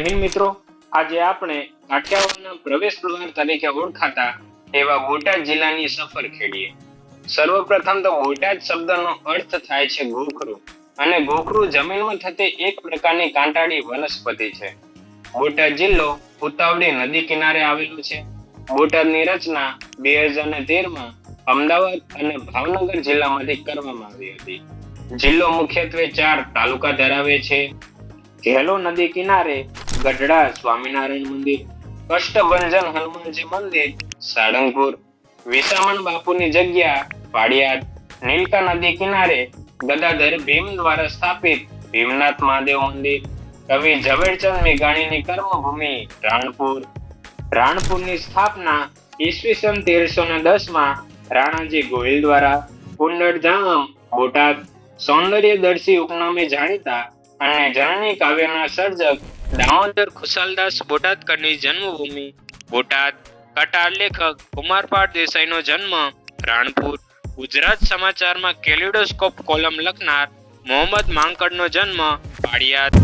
હિન્દ મિત્રો, આજે આપણે કાઠિયાવાડના પ્રવેશ દ્વાર તરીકે ઓળખાતા એવા બોટાદ જિલ્લાની સફર ખેડીએ. સર્વપ્રથમ તો બોટાદ શબ્દનો અર્થ થાય છે ગોખરું અને ગોખરું જમીનમાં થતી એક પ્રકારની કાંટાળી વનસ્પતિ છે. બોટાદ જિલ્લો ઉતાવળી નદી કિનારે આવેલો છે. બોટાદની રચના બે હજાર ને તેરમાં અમદાવાદ અને ભાવનગર જિલ્લામાંથી કરવામાં આવી હતી. જિલ્લો મુખ્યત્વે ચાર તાલુકા ધરાવે છે. ઘેલો નદી કિનારે ગઢડા, સ્વામિનારાયણ મંદિર કષ્ટભંજન હનુમાનજી મંદિર, સાળંગપુર, વિસામણ બાપુની જગ્યા પાડિયાદ નીલકા નદી કિનારે, ગદાધર ભીમ દ્વારા સ્થાપિત ભીમનાથ મહાદેવ મંદિર, કવિ ઝવેરચંદ મેઘાણીની કર્મભૂમિ, રાણપુર, રાણપુરની સ્થાપના ઈસવીસન તેરસો ને દસમાં રાણાજી ગોહિલ દ્વારા કુંડળધામ બોટાદ, સૌંદર્યદર્શી ઉપનામે જાણીતા અને જનની કાવ્યના સર્જક દામોદર ખુશાલદાસ બોટાદકરની જન્મભૂમિ. બોટાદ કટાર લેખક કુમારપાળ દેસાઈનો જન્મ રાણપુર. ગુજરાત સમાચારમાં કેલિડોસ્કોપ કોલમ લખનાર મોહમ્મદ માંકડનો જન્મ પાડિયાદ